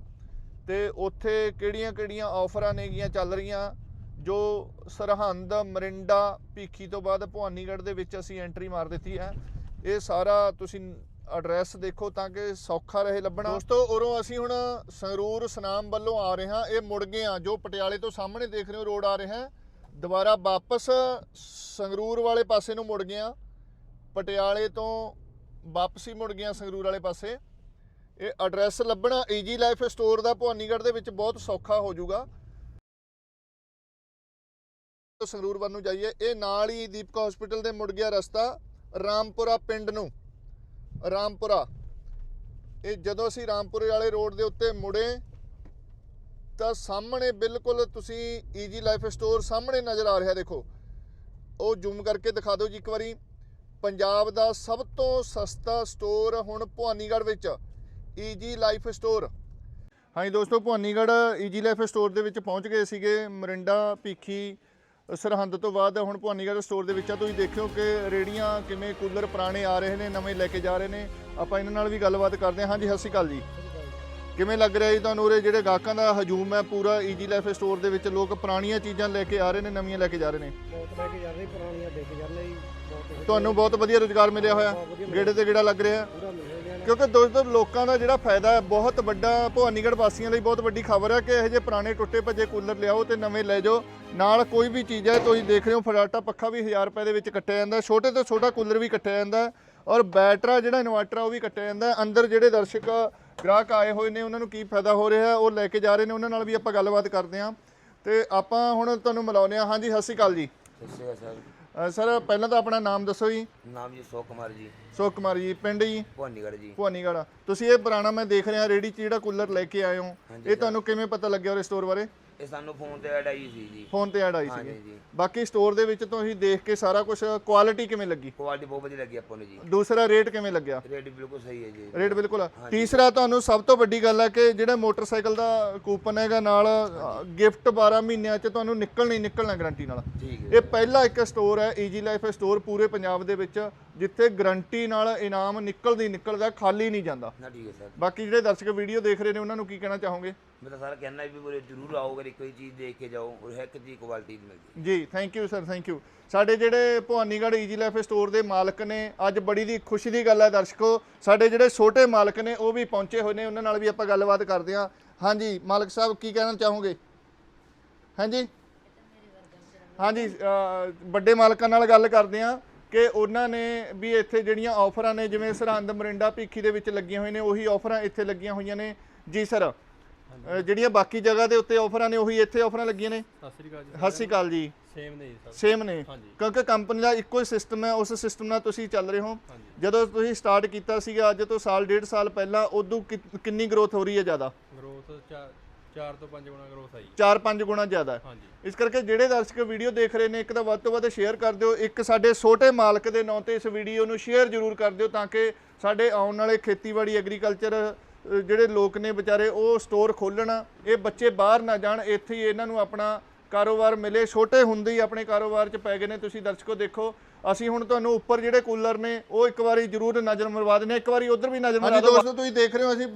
ਤੇ ਉੱਥੇ ਕਿਹੜੀਆਂ-ਕਿਹੜੀਆਂ ਆਫਰਾਂ ਨੇਗੀਆਂ ਚੱਲ ਰਹੀਆਂ। ਜੋ ਸਰਹੰਦ, ਮਰਿੰਡਾ, ਭੀਖੀ ਤੋਂ ਬਾਅਦ ਭਵਾਨੀਗੜ੍ਹ ਦੇ ਵਿੱਚ ਅਸੀਂ ਐਂਟਰੀ ਮਾਰ ਦਿੱਤੀ ਹੈ। ਇਹ ਸਾਰਾ ਤੁਸੀਂ ਐਡਰੈਸ ਦੇਖੋ ਤਾਂ ਕਿ ਸੌਖਾ ਰਹੇ ਲੱਭਣਾ। ਦੋਸਤੋ, ਉਰੋਂ ਅਸੀਂ ਹੁਣ ਸੰਗਰੂਰ ਸਨਾਮ ਵੱਲੋਂ ਆ ਰਹੇ ਹਾਂ। ਇਹ ਮੁੜ ਗਏ ਆ ਜੋ ਪਟਿਆਲੇ ਤੋਂ ਸਾਹਮਣੇ ਦੇਖ ਰਹੇ ਹੋ, ਰੋਡ ਆ ਰਿਹਾ ਹੈ। ਦੁਬਾਰਾ ਵਾਪਸ ਸੰਗਰੂਰ ਵਾਲੇ ਪਾਸੇ ਨੂੰ ਮੁੜ ਗਏ ਆ ਪਟਿਆਲੇ ਤੋਂ ਵਾਪਸੀ ਮੁੜ ਗਏ ਆ ਸੰਗਰੂਰ ਵਾਲੇ ਪਾਸੇ। ਇਹ ਐਡਰੈਸ ਲੱਭਣਾ ਈਜੀ ਲਾਈਫ ਸਟੋਰ ਦਾ ਭਵਾਨੀਗੜ੍ਹ ਦੇ ਵਿੱਚ ਬਹੁਤ ਸੌਖਾ ਹੋ ਜਾਊਗਾ। ਸੰਗਰੂਰ ਵੱਲ ਨੂੰ ਜਾਈਏ, ਇਹ ਨਾਲ ਹੀ ਦੀਪਕ ਹਸਪੀਟਲ ਦੇ ਮੁੜ ਗਿਆ ਰਸਤਾ, ਰਾਮਪੁਰਾ ਪਿੰਡ ਨੂੰ। ਰਾਮਪੁਰਾ। ਇਹ ਜਦੋਂ ਅਸੀਂ ਰਾਮਪੁਰੇ ਵਾਲੇ ਰੋਡ ਦੇ ਉੱਤੇ ਮੁੜੇ, ਤਾਂ ਸਾਹਮਣੇ ਬਿਲਕੁਲ ਤੁਸੀਂ ਈਜੀ ਲਾਈਫ ਸਟੋਰ ਸਾਹਮਣੇ ਨਜ਼ਰ ਆ ਰਿਹਾ ਦੇਖੋ। ਉਹ ਜ਼ੂਮ ਕਰਕੇ ਦਿਖਾ ਦਿਓ ਜੀ ਇੱਕ ਵਾਰੀ। ਪੰਜਾਬ ਦਾ ਸਭ ਤੋਂ ਸਸਤਾ ਸਟੋਰ ਹੁਣ ਭਵਾਨੀਗੜ੍ਹ ਵਿੱਚ ਈਜੀ ਲਾਈਫ ਸਟੋਰ ਹਾਂਜੀ ਦੋਸਤੋ, ਭਵਾਨੀਗੜ੍ਹ ਈਜੀ ਲਾਈਫ ਸਟੋਰ ਦੇ ਵਿੱਚ ਪਹੁੰਚ ਗਏ ਸੀਗੇ ਮਰਿੰਡਾ, ਭੀਖੀ ਸਰਹੰਦ ਤੋਂ ਬਾਅਦ ਹੁਣ ਭਵਾਨੀਗੜ੍ਹ ਸਟੋਰ ਦੇ ਵਿੱਚ ਆ। ਤੁਸੀਂ ਦੇਖਿਓ ਕਿ ਰੇੜੀਆਂ ਕਿਵੇਂ ਕੂਲਰ ਪੁਰਾਣੇ ਆ ਰਹੇ ਨੇ ਨਵੇਂ ਲੈ ਕੇ ਜਾ ਰਹੇ ਨੇ। ਆਪਾਂ ਇਹਨਾਂ ਨਾਲ ਵੀ ਗੱਲਬਾਤ ਕਰਦੇ ਹਾਂ। ਹਾਂਜੀ ਸਤਿ ਸ਼੍ਰੀ ਅਕਾਲ ਜੀ। ਕਿਵੇਂ ਲੱਗ ਰਿਹਾ ਜੀ ਤੁਹਾਨੂੰ ਉਰੇ? ਜਿਹੜੇ ਗਾਹਕਾਂ ਦਾ ਹਜੂਮ ਹੈ ਪੂਰਾ ਈਜੀ ਲਾਈਫ ਸਟੋਰ ਦੇ ਵਿੱਚ ਲੋਕ ਪੁਰਾਣੀਆਂ ਚੀਜ਼ਾਂ ਲੈ ਕੇ ਆ ਰਹੇ ਨੇ ਨਵੀਆਂ ਲੈ ਕੇ ਜਾ ਰਹੇ ਨੇ? ਬਹੁਤ ਲੈ ਕੇ ਜਾਂਦੇ ਪੁਰਾਣੀਆਂ ਦੇ ਕੇ ਜਾਂਦੇ ਜੀ। ਤੁਹਾਨੂੰ ਬਹੁਤ ਵਧੀਆ ਰੁਜ਼ਗਾਰ ਮਿਲਿਆ ਹੋਇਆ। ਗੇੜੇ ਤੇ ਗੇੜਾ ਲੱਗ ਰਿਹਾ। ਪੂਰਾ ਰਿਹਾ ਕਿਉਂਕਿ ਦੋਸਤੋ ਲੋਕਾਂ ਦਾ ਜਿਹੜਾ ਫਾਇਦਾ ਹੈ ਬਹੁਤ ਵੱਡਾ ਭਵਾਨੀਗੜ੍ਹ ਵਾਸੀਆਂ ਲਈ ਬਹੁਤ ਵੱਡੀ ਖਬਰ ਹੈ ਕਿ ਇਹੋ ਜਿਹੇ ਪੁਰਾਣੇ ਟੁੱਟੇ ਭੱਜੇ ਕੂਲਰ ਲਿਆਓ ਤੇ ਨਵੇਂ ਲੈ ਜਾਓ। ਨਾਲ ਕੋਈ ਵੀ ਚੀਜ਼ ਹੈ ਤੁਸੀਂ ਦੇਖ ਰਹੇ ਹੋ ਫਰਾਟਾ ਪੱਖਾ ਵੀ 1000 ਰੁਪਏ ਦੇ ਵਿੱਚ ਕੱਟਿਆ ਜਾਂਦਾ ਛੋਟੇ ਤੋਂ ਛੋਟਾ ਕੂਲਰ ਵੀ ਕੱਟਿਆ ਜਾਂਦਾ ਔਰ ਬੈਟਰਾ ਜਿਹੜਾ ਇਨਵਰਟਰ ਆ ਉਹ ਵੀ ਕੱਟਿਆ ਜਾਂਦਾ ਅੰਦਰ ਜਿਹੜੇ ਦਰਸ਼ਕ ਗ੍ਰਾਹਕ ਆਏ ਹੋਏ ਨੇ ਉਹਨਾਂ ਨੂੰ ਕੀ ਫਾਇਦਾ ਹੋ ਰਿਹਾ ਉਹ ਲੈ ਕੇ ਜਾ ਰਹੇ ਨੇ ਉਹਨਾਂ ਨਾਲ ਵੀ ਆਪਾਂ ਗੱਲਬਾਤ ਕਰਦੇ ਹਾਂ। ਤੇ ਆਪਾਂ ਹੁਣ ਤੁਹਾਨੂੰ ਮਿਲਾਉਂਦੇ ਹਾਂ। ਹਾਂਜੀ ਸਤਿ ਸ਼੍ਰੀ ਅਕਾਲ ਜੀ। ਸਤਿ ਸ਼੍ਰੀ ਅਕਾਲ ਅ, ਸਰ ਪਹਿਲਾਂ ਤਾਂ ਆਪਣਾ ਨਾਮ ਦੱਸੋ ਜੀ। ਨਾਮ ਜੀ ਅਸ਼ੋਕ ਕੁਮਾਰ ਜੀ। ਸੋਖ ਕੁਮਾਰ ਜੀ ਪਿੰਡ ਜੀ? ਭਵਾਨੀਗੜ੍ਹ ਜੀ। ਭਵਾਨੀਗੜ੍ਹ ਤੁਸੀਂ ਇਹ ਪੁਰਾਣਾ ਮੈਂ ਦੇਖ ਰਿਹਾ ਰੇੜੀ 'ਚ ਜਿਹੜਾ ਕੂਲਰ ਲੈ ਕੇ ਆਏ ਹੋ ਹਾਂਜੀ ਇਹ ਤੁਹਾਨੂੰ ਕਿਵੇਂ ਪਤਾ ਲੱਗਿਆ ਉਹ ਸਟੋਰ ਬਾਰੇ? ਇਹ ਸਾਨੂੰ ਫੋਨ ਤੇ ਐਡ ਆਈ ਸੀ ਜੀ। ਫੋਨ ਤੇ ਐਡ ਆਈ ਹਾਂਜੀ ਸੀਗੀ ਜੀ। ਬਾਕੀ ਸਟੋਰ ਦੇ ਵਿੱਚ ਤੁਸੀਂ ਦੇਖ ਕੇ ਸਾਰਾ ਕੁਝ ਕੁਆਲਿਟੀ ਕਿਵੇਂ ਲੱਗੀ? ਕੁਆਲਿਟੀ ਬਹੁਤ ਵਧੀਆ ਲੱਗੀ ਆਪਾਂ ਨੂੰ ਜੀ। ਦੂਸਰਾ ਰੇਟ ਕਿਵੇਂ ਲੱਗਿਆ? ਰੇਟ ਬਿਲਕੁਲ ਸਹੀ ਹੈ ਜੀ। ਰੇਟ ਬਿਲਕੁਲ ਤੀਸਰਾ ਤੁਹਾਨੂੰ ਸਭ ਤੋਂ ਵੱਡੀ ਗੱਲ ਹੈ ਕਿ ਜਿਹੜਾ ਮੋਟਰਸਾਈਕਲ ਦਾ ਕੂਪਨ ਹੈਗਾ ਨਾਲ ਗਿਫਟ 12 ਮਹੀਨਿਆਂ 'ਚ ਤੁਹਾਨੂੰ ਨਿਕਲ ਨਹੀਂ ਨਿਕਲਣਾ ਗਾਰੰਟੀ ਨਾਲ। ਠੀਕ ਹੈ ਇਹ ਪਹਿਲਾ ਇੱਕ ਸਟੋਰ ਹੈ ਈਜੀ ਲਾਈਫ ਸਟੋਰ ਪੂਰੇ ਪੰਜਾਬ ਦੇ ਵਿੱਚ। ਜਿੱਥੇ ਗਾਰੰਟੀ ਨਾਲ ਇਨਾਮ ਨਿਕਲਦੀ ਨਿਕਲਦਾ ਖਾਲੀ ਨਹੀਂ ਜਾਂਦਾ। ਨਾ ਠੀਕ ਹੈ ਸਰ। ਬਾਕੀ ਜਿਹੜੇ ਦਰਸ਼ਕ ਵੀਡੀਓ ਦੇਖ ਰਹੇ ਨੇ ਉਹਨਾਂ ਨੂੰ ਕੀ ਕਹਿਣਾ ਚਾਹੋਗੇ? ਮੈਂ ਤਾਂ ਸਾਰਾ ਕਹਿਣਾ ਵੀ ਬੋਲੇ ਜ਼ਰੂਰ ਆਓ ਅਗਰ ਕੋਈ ਚੀਜ਼ ਦੇਖ ਕੇ ਜਾਓ ਔਰ ਇੱਕ ਚੀਜ਼ ਕੁਆਲਿਟੀ ਦੀ ਮਿਲਦੀ ਜੀ thank you sir thank you ਸਾਡੇ ਜਿਹੜੇ ਭਵਾਨੀਗੜ੍ਹ ਈਜੀ ਲਾਈਫ ਸਟੋਰ ਦੇ ਮਾਲਕ ਨੇ ਅੱਜ ਬੜੀ ਦੀ ਖੁਸ਼ੀ ਦੀ ਗੱਲ ਹੈ ਦਰਸ਼ਕੋ। ਸਾਡੇ ਜਿਹੜੇ ਛੋਟੇ ਮਾਲਕ ਨੇ ਉਹ ਵੀ ਪਹੁੰਚੇ ਹੋਏ ਨੇ ਉਹਨਾਂ ਨਾਲ ਵੀ ਆਪਾਂ ਗੱਲਬਾਤ ਕਰਦੇ ਹਾਂ। ਹਾਂਜੀ ਮਾਲਕ ਸਾਹਿਬ ਕੀ ਕਹਿਣਾ ਚਾਹੋਗੇ? ਹਾਂਜੀ? ਹਾਂਜੀ ਵੱਡੇ ਮਾਲਕਾਂ ਨਾਲ ਗੱਲ ਕਰਦੇ ਹਾਂ। ਕਿ ਉਹਨਾਂ ਨੇ ਵੀ ਇੱਥੇ ਜਿਹੜੀਆਂ ਆਫਰਾਂ ਨੇ ਜਿਵੇਂ ਸਰਹੰਦ ਮਰਿੰਡਾ ਭੀਖੀ ਦੇ ਵਿੱਚ ਲੱਗੀਆਂ ਹੋਈਆਂ ਨੇ ਉਹੀ ਆਫਰਾਂ ਇੱਥੇ ਲੱਗੀਆਂ ਹੋਈਆਂ ਨੇ। ਜੀ ਸਰ ਜਿਹੜੀਆਂ ਬਾਕੀ ਜਗ੍ਹਾ ਦੇ ਉੱਤੇ ਆਫਰਾਂ ਨੇ ਉਹੀ ਇੱਥੇ ਆਫਰਾਂ ਲੱਗੀਆਂ ਨੇ? ਸਤਿ ਸ੍ਰੀ ਅਕਾਲ ਜੀ ਸੇਮ ਸਰ ਸੇਮ ਨੇ। ਕਿਉਂਕਿ ਕੰਪਨੀ ਦਾ ਇੱਕੋ ਹੀ ਸਿਸਟਮ ਹੈ ਉਸ ਸਿਸਟਮ ਨਾਲ ਤੁਸੀਂ ਚੱਲ ਰਹੇ ਹੋ। ਜਦੋਂ ਤੁਸੀਂ ਸਟਾਰਟ ਕੀਤਾ ਸੀਗਾ ਅੱਜ ਤੋਂ ਸਾਲ ਡੇਢ ਸਾਲ ਪਹਿਲਾਂ ਉਦੋਂ ਕਿੰਨੀ ਗਰੋਥ ਹੋ ਰਹੀ ਹੈ ਜ਼ਿਆਦਾ? ਗਰੋਥ 4 ਤੋਂ 5 ਗੁਣਾ ਗਰੋਥ ਆਈ 4-5 ਗੁਣਾ ਜ਼ਿਆਦਾ ਹੈ। ਹਾਂਜੀ। ਇਸ ਕਰਕੇ ਜਿਹੜੇ ਦਰਸ਼ਕ ਵੀਡੀਓ ਦੇਖ ਰਹੇ ਨੇ ਇੱਕ ਤਾਂ ਵੱਧ ਤੋਂ ਵੱਧ ਸ਼ੇਅਰ ਕਰ ਦਿਓ ਇੱਕ ਸਾਡੇ ਛੋਟੇ ਮਾਲਕ ਦੇ ਨਾਂ ਤੇ ਇਸ ਵੀਡੀਓ ਨੂੰ ਸ਼ੇਅਰ ਜ਼ਰੂਰ ਕਰ ਦਿਓ ਤਾਂ ਕਿ ਸਾਡੇ ਆਉਣ ਵਾਲੇ ਖੇਤੀਬਾੜੀ ਐਗਰੀਕਲਚਰ ਜਿਹੜੇ ਲੋਕ ਨੇ ਵਿਚਾਰੇ ਉਹ ਸਟੋਰ ਖੋਲਣ ਇਹ ਬੱਚੇ ਬਾਹਰ ਨਾ ਜਾਣ ਇੱਥੇ ਹੀ ਇਹਨਾਂ ਨੂੰ ਆਪਣਾ ਕਾਰੋਬਾਰ ਮਿਲੇ ਛੋਟੇ ਹੁੰਦੇ ਹੀ ਆਪਣੇ ਕਾਰੋਬਾਰ 'ਚ ਪੈ ਗਏ ਨੇ ਤੁਸੀਂ ਦਰਸ਼ਕੋ ਦੇਖੋ। ਅਸੀਂ ਹੁਣ ਤੁਹਾਨੂੰ ਉੱਪਰ ਜਿਹੜੇ ਕੂਲਰ ਨੇ ਉਹ ਇੱਕ ਵਾਰੀ ਜ਼ਰੂਰ ਨਜ਼ਰ ਮਰਵਾ ਦਿੰਦੇ ਇੱਕ ਵਾਰੀ ਉਧਰ ਵੀ ਨਜ਼ਰ ਮਰਵਾ ਦਿਓ। ਦੋਸਤੋ ਤੁਸੀਂ ਦੇਖ ਰਹੇ ਹੋ ਅਸੀਂ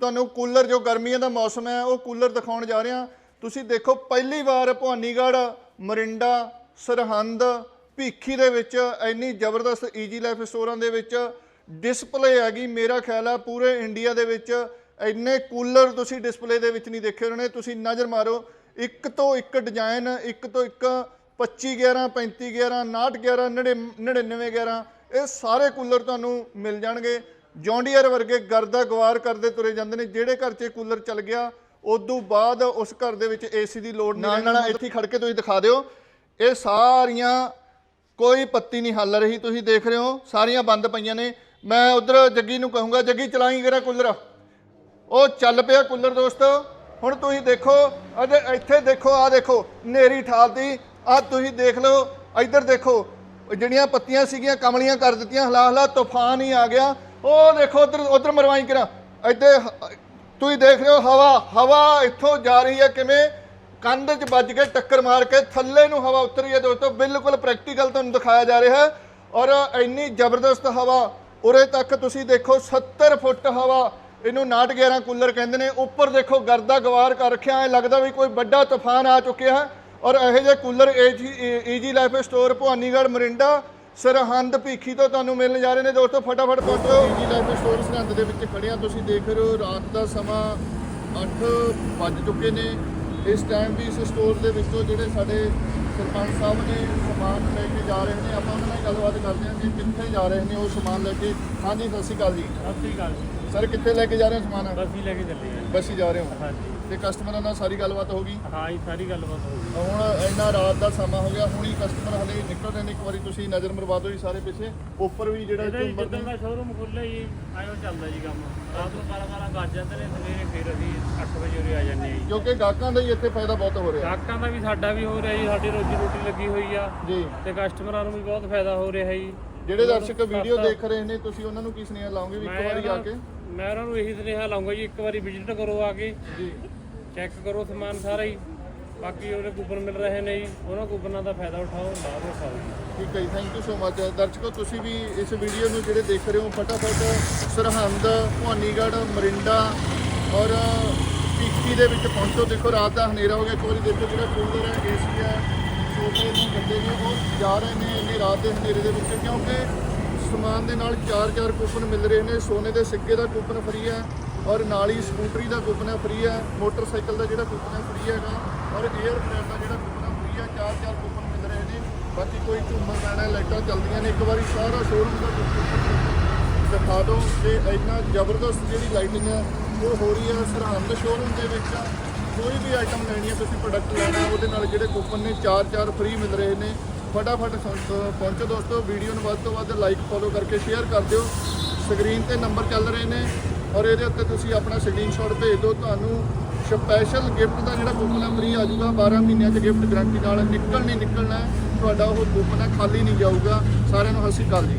ਤੁਹਾਨੂੰ ਕੂਲਰ ਜੋ ਗਰਮੀਆਂ ਦਾ ਮੌਸਮ ਹੈ ਉਹ ਕੂਲਰ ਦਿਖਾਉਣ ਜਾ ਰਹੇ ਹਾਂ। ਤੁਸੀਂ ਦੇਖੋ ਪਹਿਲੀ ਵਾਰ ਭਵਾਨੀਗੜ੍ਹ ਮਰਿੰਡਾ ਸਰਹੰਦ ਭੀਖੀ ਦੇ ਵਿੱਚ ਇੰਨੀ ਜ਼ਬਰਦਸਤ ਈਜੀ ਲਾਈਫ ਸਟੋਰਾਂ ਦੇ ਵਿੱਚ ਡਿਸਪਲੇ ਹੈਗੀ ਮੇਰਾ ਖਿਆਲ ਹੈ ਪੂਰੇ ਇੰਡੀਆ ਦੇ ਵਿੱਚ ਇੰਨੇ ਕੂਲਰ ਤੁਸੀਂ ਡਿਸਪਲੇ ਦੇ ਵਿੱਚ ਨਹੀਂ ਦੇਖੇ ਹੋਣੇ ਤੁਸੀਂ ਨਜ਼ਰ ਮਾਰੋ। ਇੱਕ ਤੋਂ ਇੱਕ ਡਿਜ਼ਾਈਨ ਇੱਕ ਤੋਂ ਇੱਕ 25 11 35 11 59 11 99 11 ਇਹ ਸਾਰੇ ਕੂਲਰ ਤੁਹਾਨੂੰ ਮਿਲ ਜਾਣਗੇ। ਜੌਂਡੀਅਰ ਵਰਗੇ ਗਰਦਾ ਗਵਾਰ ਕਰਦੇ ਤੁਰੇ ਜਾਂਦੇ ਨੇ ਜਿਹੜੇ ਘਰ 'ਚ ਕੂਲਰ ਚੱਲ ਗਿਆ ਉਦੋਂ ਬਾਅਦ ਉਸ ਘਰ ਦੇ ਵਿੱਚ ਏਸੀ ਦੀ ਲੋੜ ਨਹੀਂ ਨਾਲ ਨਾਲ ਇੱਥੇ ਖੜ ਕੇ ਤੁਸੀਂ ਦਿਖਾ ਦਿਓ। ਇਹ ਸਾਰੀਆਂ ਕੋਈ ਪੱਤੀ ਨਹੀਂ ਹੱਲ ਰਹੀ ਤੁਸੀਂ ਦੇਖ ਰਹੇ ਹੋ ਸਾਰੀਆਂ ਬੰਦ ਪਈਆਂ ਨੇ। ਮੈਂ ਉਧਰ ਜੱਗੀ ਨੂੰ ਕਹੂੰਗਾ ਜੱਗੀ ਚਲਾਈ ਕਰਾ ਕੂਲਰ? ਉਹ ਚੱਲ ਪਿਆ ਕੂਲਰ ਦੋਸਤੋ। ਹੁਣ ਤੁਸੀਂ ਦੇਖੋ, ਅਜੇ ਇੱਥੇ ਦੇਖੋ ਆ ਦੇਖੋ, ਨੇਰੀ ਠਾਲਦੀ ਆ ਤੁਸੀਂ ਦੇਖ ਲਓ, ਇੱਧਰ ਦੇਖੋ, ਜਿਹੜੀਆਂ ਪੱਤੀਆਂ ਸੀਗੀਆਂ, ਕਮਲੀਆਂ ਕਰ ਦਿੱਤੀਆਂ, ਹਲਾ ਹਲਾ ਤੂਫਾਨ ਹੀ ਆ ਗਿਆ। ਉਹ ਦੇਖੋ, ਉਧਰ ਉਧਰ ਮਰਵਾਈ ਕਰਾਂ। ਇੱਥੇ ਤੁਸੀਂ ਦੇਖ ਰਹੇ ਹੋ, ਹਵਾ ਹਵਾ ਇੱਥੋਂ ਜਾ ਰਹੀ ਹੈ ਕਿਵੇਂ? ਕੰਧ 'ਚ ਵੱਜ ਕੇ ਟੱਕਰ ਮਾਰ ਕੇ ਥੱਲੇ ਨੂੰ ਹਵਾ ਉਤਰੀ ਹੈ ਦੋਸਤੋ, ਬਿਲਕੁਲ ਪ੍ਰੈਕਟੀਕਲ ਤੁਹਾਨੂੰ ਦਿਖਾਇਆ ਜਾ ਰਿਹਾ ਹੈ। ਔਰ ਇੰਨੀ ਜ਼ਬਰਦਸਤ ਹਵਾ, ਉਰੇ ਤੱਕ ਤੁਸੀਂ ਦੇਖੋ 70 ਫੁੱਟ ਹਵਾ ਇਹਨੂੰ 911 ਕੂਲਰ ਕਹਿੰਦੇ ਨੇ। ਉੱਪਰ ਦੇਖੋ ਗਰਦਾ ਗਵਾਰ ਕਰ ਰੱਖਿਆ। ਹੈ ਲੱਗਦਾ ਵੀ ਕੋਈ ਵੱਡਾ ਤੂਫਾਨ ਆ ਚੁੱਕਿਆ ਹੈ। ਔਰ ਇਹੋ ਜਿਹੇ cooler Easy Life store Bhawanigarh Morinda Sirhind Bhikhi ਤੋਂ ਤੁਹਾਨੂੰ ਮਿਲਣ ਜਾ ਰਹੇ ਨੇ। ਦੋਸਤੋ ਫਟਾਫਟ ਪਹੁੰਚੋ। ਈਜੀ ਲਾਈਫ ਸਟੋਰ ਸਰਹੰਦ ਦੇ ਵਿੱਚ ਖੜਿਆ ਤੁਸੀਂ ਦੇਖ ਰਹੇ ਹੋ ਰਾਤ ਦਾ ਸਮਾਂ 8 ਵੱਜ ਚੁੱਕੇ ਨੇ। ਇਸ ਟਾਈਮ ਵੀ ਇਸ ਸਟੋਰ ਦੇ ਵਿੱਚੋਂ ਜਿਹੜੇ ਸਾਡੇ ਸਰਪੰਚ ਸਾਹਿਬ ਨੇ ਸਮਾਨ ਲੈ ਕੇ ਜਾ ਰਹੇ ਨੇ ਆਪਾਂ ਉਹਨਾਂ ਨਾਲ ਗੱਲਬਾਤ ਕਰਦੇ ਹਾਂ ਕਿ ਕਿੱਥੇ ਜਾ ਰਹੇ ਨੇ ਉਹ ਸਮਾਨ ਲੈ ਕੇ। ਹਾਂਜੀ ਸਤਿ ਸ਼੍ਰੀ ਅਕਾਲ ਜੀ। ਸਤਿ ਸ੍ਰੀ ਅਕਾਲ ਜੀ। ਸਰ ਕਿੱਥੇ ਲੈ ਕੇ ਜਾ ਰਹੇ ਹੋ ਸਮਾਨ? ਬਸ ਹੀ ਲੈ ਕੇ ਚੱਲੇ ਆ। ਬਸ ਹੀ ਜਾ ਰਹੇ ਹੋ? ਹਾਂਜੀ। ਤੇ ਕਸਟਮਰਾਂ ਨਾਲ ਸਾਰੀ ਗੱਲਬਾਤ ਹੋ ਗਈ? ਹਾਂ ਜੀ ਸਾਰੀ ਗੱਲਬਾਤ ਹੋ ਗਈ। ਹੁਣ ਇੰਨਾ ਰਾਤ ਦਾ ਸਮਾਂ ਹੋ ਗਿਆ ਹੁਣ ਹੀ ਕਸਟਮਰ ਹਲੇ ਨਿਕਲ ਰਹੇ ਨੇ ਇੱਕ ਵਾਰੀ ਤੁਸੀਂ ਨਜ਼ਰ ਮਰਵਾ ਦਿਓ ਜੀ ਸਾਰੇ ਪਿੱਛੇ। ਉੱਪਰ ਵੀ ਜਿਹੜਾ ਇਹਦਾ ਜੀ ਦਾ ਸ਼ੋਰੂਮ ਖੁੱਲ੍ਹਾ ਜੀ ਆਇਓ ਚੱਲਦਾ ਜੀ ਕੰਮ। ਰਾਤ ਨੂੰ 12 12 ਵੱਜ ਜਾਂਦੇ ਨੇ ਸਵੇਰੇ ਫਿਰ ਅਸੀਂ 8 ਵਜੇ ਉਰੇ ਆ ਜਾਂਦੇ ਹਾਂ ਜੀ। ਕਿਉਂਕਿ ਗਾਹਕਾਂ ਦਾ ਹੀ ਇੱਥੇ ਫਾਇਦਾ ਬਹੁਤ ਹੋ ਰਿਹਾ। ਗਾਹਕਾਂ ਦਾ ਵੀ ਸਾਡਾ ਵੀ ਹੋ ਰਿਹਾ ਜੀ ਸਾਡੀ ਰੋਜੀ ਰੋਟੀ ਲੱਗੀ ਹੋਈ ਆ। ਜੀ। ਤੇ ਕਸਟਮਰਾਂ ਨੂੰ ਵੀ ਬਹੁਤ ਫਾਇਦਾ ਹੋ ਰਿਹਾ ਜੀ। ਜਿਹੜੇ ਦਰਸ਼ਕ ਵੀਡੀਓ ਦੇਖ ਰਹੇ ਨੇ ਤੁਸੀਂ ਉਹਨਾਂ ਨੂੰ ਕੀ ਸੁਨੇਹਾ ਲਾਓਗੇ ਵੀ ਇੱਕ ਵਾਰੀ ਆ ਕੇ? ਮੈਂ ਉਹਨਾਂ ਨੂੰ ਇਹੀ ਸੁਨੇਹਾ ਲਾਉਂਗਾ ਜੀ ਇੱਕ ਵਾਰੀ ਵਿਜ਼ਿਟ ਕਰੋ ਆ ਕੇ ਜੀ। ਚੈੱਕ ਕਰੋ ਸਮਾਨ ਸਾਰਾ ਹੀ। ਬਾਕੀ ਉਹਦੇ ਕੂਪਨ ਮਿਲ ਰਹੇ ਨੇ ਜੀ ਉਹਨਾਂ ਕੂਪਨਾਂ ਦਾ ਫਾਇਦਾ ਉਠਾਓ ਲਾਭ ਉਠਾਓ ਜੀ। ਠੀਕ ਹੈ ਜੀ ਥੈਂਕ ਯੂ ਸੋ ਮਚ ਦਰਸ਼ਕੋ ਤੁਸੀਂ ਵੀ ਇਸ ਵੀਡੀਓ ਨੂੰ ਜਿਹੜੇ ਦੇਖ ਰਹੇ ਹੋ ਫਟਾਫਟ ਸਰਹੰਦ ਭਵਾਨੀਗੜ੍ਹ ਮਰਿੰਡਾ ਔਰ ਪੀਕੀ ਦੇ ਵਿੱਚ ਪਹੁੰਚੋ। ਦੇਖੋ ਰਾਤ ਦਾ ਹਨੇਰਾ ਹੋ ਗਿਆ ਇੱਕ ਵਾਰੀ ਦੇਖੋ ਜਿਹੜਾ ਕੂਲਰ ਹੈ ਏਸੀ ਹੈ। ਸੋਫੇ ਨੂੰ ਗੱਦੇ ਨੇ ਉਹ ਜਾ ਰਹੇ ਨੇ ਇੰਨੀ ਰਾਤ ਦੇ ਹਨੇਰੇ ਦੇ ਵਿੱਚ ਕਿਉਂਕਿ ਸਮਾਨ ਦੇ ਨਾਲ ਚਾਰ ਚਾਰ ਕੂਪਨ ਮਿਲ ਰਹੇ ਨੇ। ਸੋਨੇ ਦੇ ਸਿੱਕੇ ਦਾ ਕੂਪਨ ਫ੍ਰੀ ਹੈ ਔਰ ਨਾਲ ਹੀ ਸਕੂਟਰੀ ਦਾ ਕੂਪਨ ਹੈ ਫ੍ਰੀ ਹੈ। ਮੋਟਰਸਾਈਕਲ ਦਾ ਜਿਹੜਾ ਕੂਪਨ ਹੈ ਫ੍ਰੀ ਹੈਗਾ ਔਰ 에ਅਰ ਫਰੈਸ਼ ਦਾ ਜਿਹੜਾ ਕੂਪਨ ਹੈ ਫ੍ਰੀ ਹੈ। ਚਾਰ ਚਾਰ ਕੂਪਨ ਮਿਲ ਰਹੇ ਨੇ। ਬਾਕੀ ਕੋਈ ਝੂਮਰ ਲੈਣਾ ਲਾਈਟਾਂ ਚੱਲਦੀਆਂ ਨੇ। ਇੱਕ ਵਾਰੀ ਸਾਰਾ ਸ਼ੋਰੂਮ ਦਾ ਦਿਖਾ ਦਿਓ। ਕਿ ਇੰਨਾ ਜ਼ਬਰਦਸਤ ਜਿਹੜੀ ਲਾਈਟਿੰਗ ਹੈ ਉਹ ਹੋ ਰਹੀ ਹੈ ਸਰਹੰਦ ਸ਼ੋਰੂਮ ਦੇ ਵਿੱਚ। ਕੋਈ ਵੀ ਆਈਟਮ ਲੈਣੀ ਹੈ ਤੁਸੀਂ ਪ੍ਰੋਡਕਟ ਲੈਣਾ ਹੈ, ਉਹਦੇ ਨਾਲ ਜਿਹੜੇ ਕੂਪਨ ਨੇ ਚਾਰ ਚਾਰ ਫ੍ਰੀ ਮਿਲ ਰਹੇ ਨੇ। ਫਟਾਫਟ ਸੰ- ਪਹੁੰਚੋ ਦੋਸਤੋ ਵੀਡੀਓ ਨੂੰ ਵੱਧ ਤੋਂ ਵੱਧ ਲਾਈਕ ਫੋਲੋ ਕਰਕੇ ਸ਼ੇਅਰ ਕਰ ਦਿਓ। ਸਕਰੀਨ ਤੇ ਨੰਬਰ ਚੱਲ ਰਹੇ ਨੇ ਔਰ ਇਹਦੇ ਉੱਤੇ ਤੁਸੀਂ ਆਪਣਾ ਸਕਰੀਨਸ਼ਾਟ ਭੇਜ ਦਿਓ। ਤੁਹਾਨੂੰ ਸਪੈਸ਼ਲ ਗਿਫਟ ਦਾ ਜਿਹੜਾ ਕੂਪਨ ਹੈ ਫ੍ਰੀ ਆ ਜਾਊਗਾ 12 ਮਹੀਨਿਆਂ ਚ ਗਿਫਟ ਗਾਰੰਟੀ ਨਾਲ ਨਿਕਲ ਨਹੀਂ ਨਿਕਲਣਾ, ਤੁਹਾਡਾ ਉਹ ਕੂਪਨ ਹੈ ਖਾਲੀ ਨਹੀਂ ਜਾਊਗਾ। ਸਾਰਿਆਂ ਨੂੰ ਹੱਸੀ ਅਕਾਲ ਜੀ।